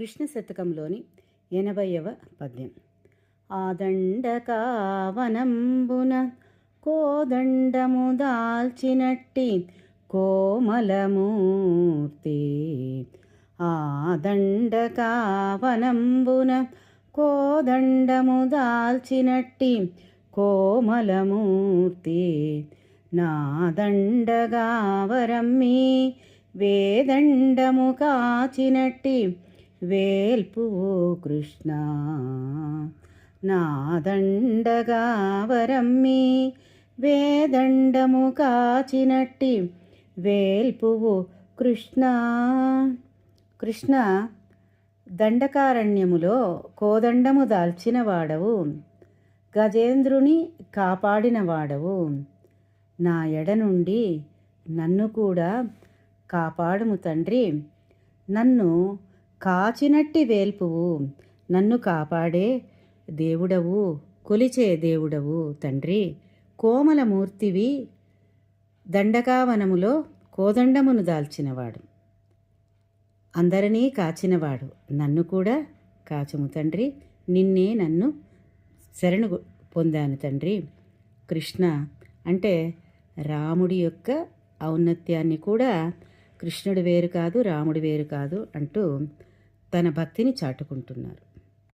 కృష్ణ శతకంలోని ఎనభైవ పద్యం. ఆదండకావనంబున కోదండము దాల్చినట్టి కోమలమూర్తి. ఆదండకావనంబున కోదండము దాల్చినట్టి కోమలమూర్తి. నాదండగావరమ్మి వేదండము కాచినట్టి వేల్పు కృష్ణ నాదండగావరమ్మి వేదండము కాచినట్టి వేల్పువు కృష్ణ. కృష్ణ దండకారణ్యములో కోదండము దాల్చిన వాడవు గజేంద్రుని కాపాడిన వాడవు. నా ఎడ నుండి నన్ను కూడా కాపాడుము తండ్రి నన్ను కాచినట్టి వేల్పువు. నన్ను కాపాడే దేవుడవు కొలిచే దేవుడవు తండ్రి. కోమలమూర్తివి దండకావనములో కోదండమును దాల్చినవాడు. అందరినీ కాచినవాడు. నన్ను కూడా కాచము తండ్రి. నిన్నే నన్ను శరణు పొందాను తండ్రి. కృష్ణ అంటే రాముడి యొక్క ఔన్నత్యాన్ని కూడా కృష్ణుడు వేరు కాదు రాముడు వేరు కాదు అంటూ తన భక్తిని చాటుకుంటున్నారు.